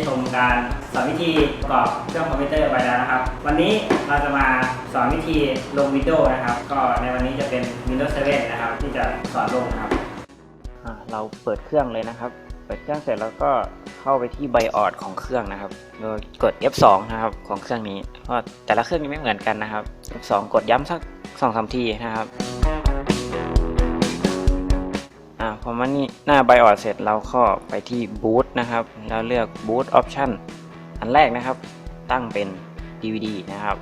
้ชมการสอนวิธีประกอบเครื่องคอมพิวเตอร์ไปแล้วนะครับ วันนี้เราจะมาสอนวิธีลง Windows นะครับ ก็ในวันนี้จะเป็น Windows 7 นะครับ ที่จะสอนลงนะครับอ่าเราเปิดเครื่องเลยนะครับ เปิดเครื่องเสร็จแล้วก็เข้าไปที่ BIOS ของเครื่องนะครับ โดยกด F2 นะครับของเครื่องนี้เพราะแต่ละเครื่องนี้ไม่เหมือนกันนะครับ F2 กดย้ำสักสองสามทีนะครับ มานี่หน้า BIOS เสร็จเราก็ไปที่ Boot นะครับ แล้วเลือก Boot Option อันแรกนะครับ ตั้งเป็น DVD นะครับ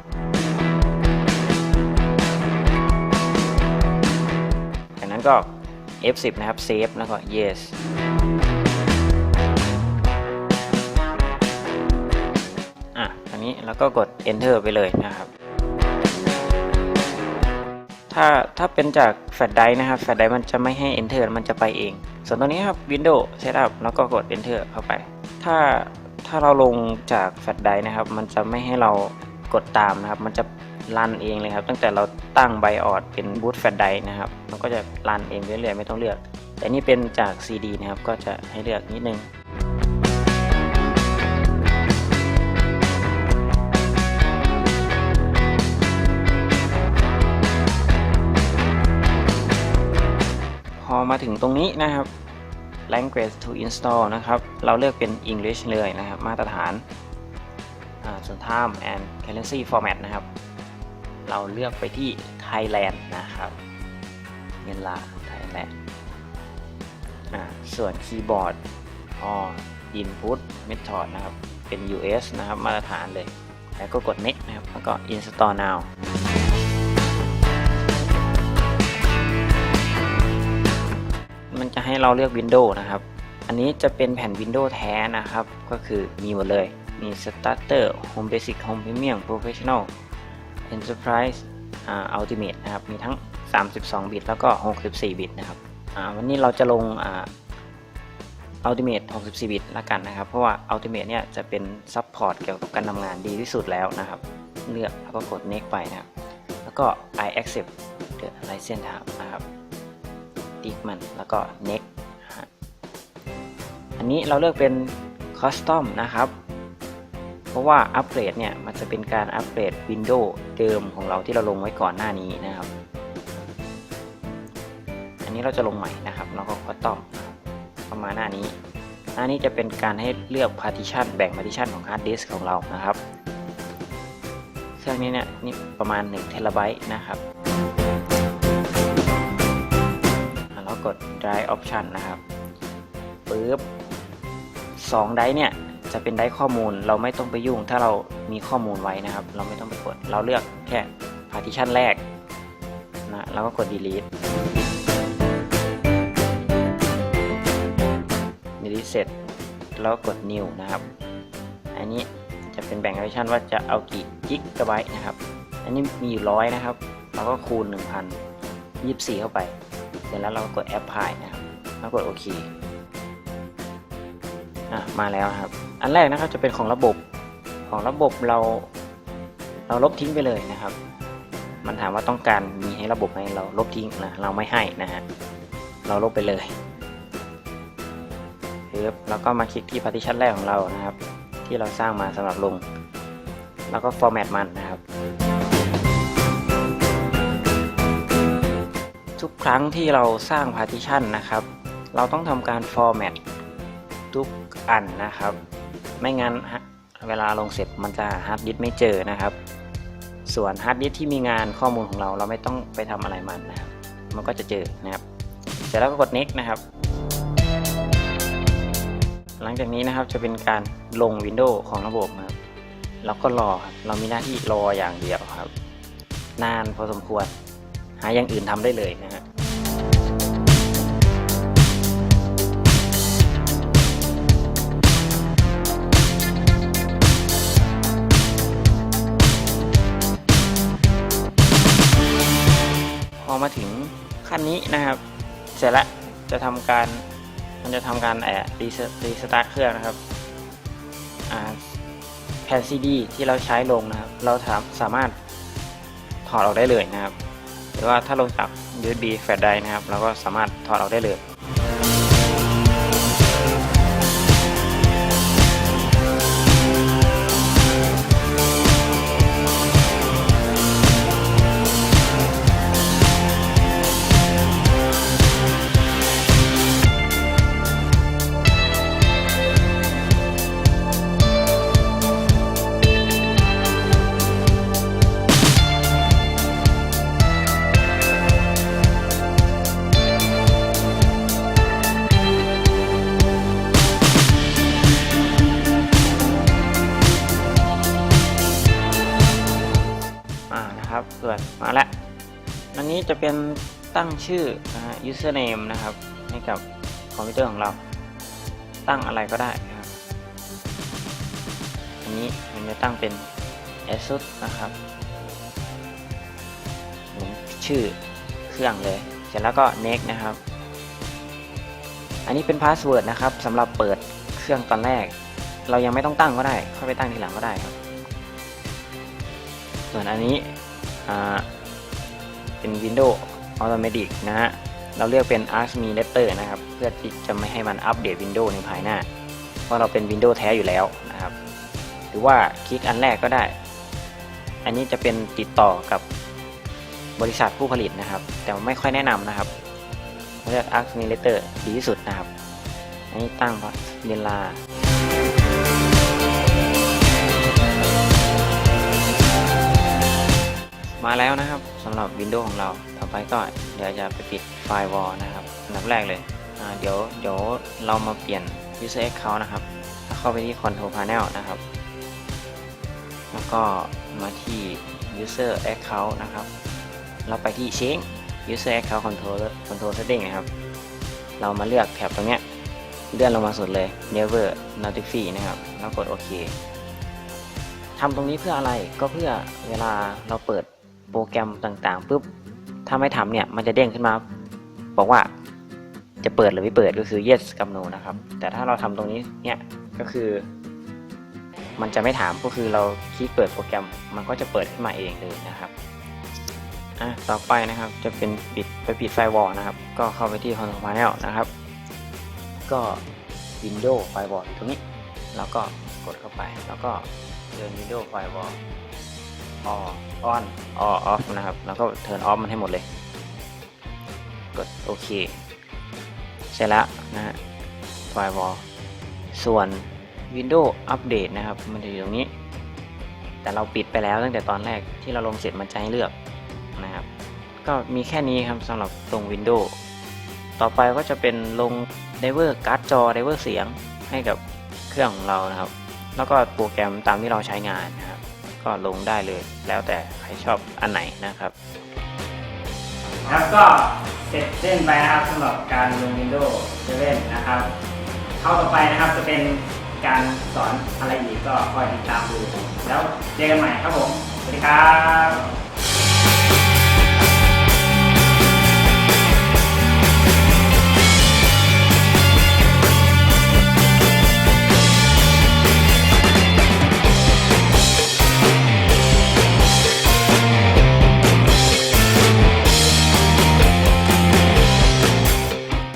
จากนั้นก็ F10 นะครับ Save แล้วก็ Yes อะอันนี้แล้วก็กด Enter ไปเลยนะครับ ถ้าถ้าเป็นจากแฟลชไดรฟ์นะครับแฟลชไดรฟ์มันจะไม่ให้ Enter มันจะไปเอง ส่วนตัวนี้ครับ Windows Setup แล้วก็กด Enter เข้าไป ถ้าถ้าเราลงจากแฟลชไดรฟ์นะครับ มันจะไม่ให้เรากดตามนะครับ มันจะรันเองเลยครับ ตั้งแต่เราตั้ง BIOS เป็น boot flash drive นะครับ มันก็จะรันเองเรื่อยๆไม่ต้องเลือก แต่นี่เป็นจาก CD นะครับก็จะให้เลือกนิดนึง มาถึงตรงนี้นะครับ language to install นะครับ เราเลือกเป็น English เลยนะครับ มาตรฐานส่วน time and currency format นะครับ เราเลือกไปที่ Thailand นะครับเงินลา Thailand ส่วนคีย์บอร์ดอ๋อ input method นะครับ เป็น US นะครับ มาตรฐานเลย แล้วก็กด next นะครับ แล้วก็ install now มันจะให้เราเลือก Windows นะครับ อันนี้จะเป็นแผ่น Windows แท้นะครับ ก็คือมีหมดเลย มี Starter Home Basic Home Premium Professional Enterprise อ่า Ultimate นะครับ มีทั้ง 32 บิตแล้วก็ 64 บิตนะครับวันนี้เราจะลงอ่า Ultimate 64 บิตละกันนะครับ เพราะว่า Ultimate เนี่ยจะเป็น Support เกี่ยวกับการทำงานดีที่สุดแล้วนะครับ เลือกแล้วก็กด Next ไปนะครับ แล้วก็ I accept the license นะครับ ติ๊กมันแล้วก็ next นะฮะอันนี้เราเลือกเป็น custom นะครับ เพราะว่าอัปเกรดเนี่ยมันจะเป็นการอัปเกรด Windows เดิมของเราที่เราลงไว้ก่อนหน้านี้นะครับ อันนี้เราจะลงใหม่นะครับแล้วก็ custom ประมาณหน้านี้ หน้านี้จะเป็นการให้เลือก partition แบ่ง partition ของ hard disk ของเรานะครับ เครื่องนี้เนี่ยนี่ประมาณ1 t b นะครับ กด drive option นะครับปึ๊บสองไดเนี่ยจะเป็นไดข้อมูลเราไม่ต้องไปยุ่ง ถ้าเรามีข้อมูลไว้นะครับ เราไม่ต้องไปกด เราเลือกแค่ partition แรกนะแล้วก็กด delete delete เสร็จแล้วก็กด new นะครับ อันนี้จะเป็นแบ่ง partition ว่าจะเอากี่กิกะไบต์นะครับ อันนี้มีอยู่ร้อยนะครับ เราก็คูณ 1024 เข้าไป เสร็จแล้วเราก็กด apply นะครับแล้วกดโอเคอะมาแล้วครับ อันแรกนะครับจะเป็นของระบบของระบบเรา เราลบทิ้งไปเลยนะครับ มันถามว่าต้องการมีให้ระบบไหมเราลบทิ้งนะเราไม่ให้นะฮะเราลบไปเลยปึ๊บแล้วก็มาคลิกที่ partition แรกของเรานะครับ ที่เราสร้างมาสำหรับลง แล้วก็ format มันนะครับ ทุกครั้งที่เราสร้าง partition นะครับ เราต้องทำการ format ทุกอันนะครับ ไม่งั้นเวลาลงเสร็จมันจะฮาร์ดดิสไม่เจอนะครับ ส่วนฮาร์ดดิสที่มีงานข้อมูลของเราเราไม่ต้องไปทำอะไรมันนะครับมันก็จะเจอนะครับ เสร็จแล้วก็กด next นะครับ หลังจากนี้นะครับจะเป็นการลง Windows ของระบบครับเราก็รอเรามีหน้าที่รออย่างเดียวครับ นานพอสมควร หาอย่างอื่นทำได้เลยนะฮะพอมาถึงขั้นนี้นะครับ เสร็จแล้วจะทำการมันจะทำการแอบรีสตาร์ทเครื่องนะครับแผ่นซีดีที่เราใช้ลงนะครับ เราสามารถถอดออกได้เลยนะครับ รือว่าถ้าลงจาก USB แฟลชไดร์นะครับเราก็สามารถถอดออกได้เลย วยมาแล้วอันนี้จะเป็นตั้งชื่อนะฮะ username นะครับ ให้กับคอมพิวเตอร์ของเรา ตั้งอะไรก็ได้นะครับ อันนี้มันจะตั้งเป็น ASUS นะครับหมือนชื่อเครื่องเลย เสร็จแล้วก็ next นะครับ อันนี้เป็นพาสเวิร์ดนะครับสำหรับเปิดเครื่องตอนแรก เรายังไม่ต้องตั้งก็ได้ ค่อยไปตั้งทีหลังก็ได้ครับ ส่วนอันนี้ เป็น Windows Automatic นะฮะ เราเลือกเป็น Ask Me Later นะครับ เพื่อที่จะไม่ให้มันอัปเดต Windows ในภายหน้า เพราะเราเป็น Windows แท้อยู่แล้วนะครับ หรือว่าคลิกอันแรกก็ได้ อันนี้จะเป็นติดต่อกับบริษัทผู้ผลิตนะครับ แต่ไม่ค่อยแนะนำนะครับ เลือก Ask Me Later ดีที่สุดนะครับ อันนี้ตั้งเวลา มาแล้วนะครับสำหรับ Windows ของเราต่อไปก็เดี๋ยวจะไปปิดไฟล์วอลนะครับอันดับแรกเลยเดี๋ยวเดี๋ยวเรามาเปลี่ยน User Account นะครับ เข้าไปที่ Control Panel นะครับ แล้วก็มาที่ User Account นะครับ เราไปที่ Change User Account Control Control Setting นะครับ เรามาเลือกแถบตรงเนี้ยเลื่อนลงมาสุดเลย Never Notify นะครับ แล้วกดโอเคทำตรงนี้เพื่ออะไรก็เพื่อเวลาเราเปิด โปรแกรมต่างๆปุ๊บถ้าไม่ทำเนี่ยมันจะเด้งขึ้นมา บอกว่าจะเปิดหรือไม่เปิดก็คือ yes กับ no นะครับ แต่ถ้าเราทำตรงนี้เนี่ยก็คือ มันจะไม่ถามก็คือเราคลิกเปิดโปรแกรม มันก็จะเปิดขึ้นมาเองเลยนะครับอะต่อไปนะครับจะเป็นปิดไปปิดไฟวอลนะครับ ก็เข้าไปที่ Control Panel นะครับ ก็ Windows Firewall อยู่ตรงนี้ แล้วก็กดเข้าไป แล้วก็เทิน Windows Firewall on on or off นะครับ แล้วก็ turn off มันให้หมดเลย กดโอเคเสร็จแล้วนะฮะ Firewall ส่วน Windows Update นะครับ มันจะอยู่ตรงนี้ แต่เราปิดไปแล้วตั้งแต่ตอนแรกที่เราลงเสร็จมันจะให้เลือกนะครับ ก็มีแค่นี้ครับสำหรับตรง Windows ต่อไปก็จะเป็นลง Driver การ์ดจอ Driver เสียงให้กับเครื่องของเรานะครับ แล้วก็โปรแกรมตามที่เราใช้งานนะครับ ก็ลงได้เลย แล้วแต่ใครชอบอันไหนนะครับครับก็เสร็จเส้นไปนะครับสำหรับการลง Windows 7นะครับ เข้าต่อไปนะครับจะเป็นการสอนอะไรอีกก็คอยติดตามดู แล้วเจอกันใหม่ครับผม สวัสดีครับ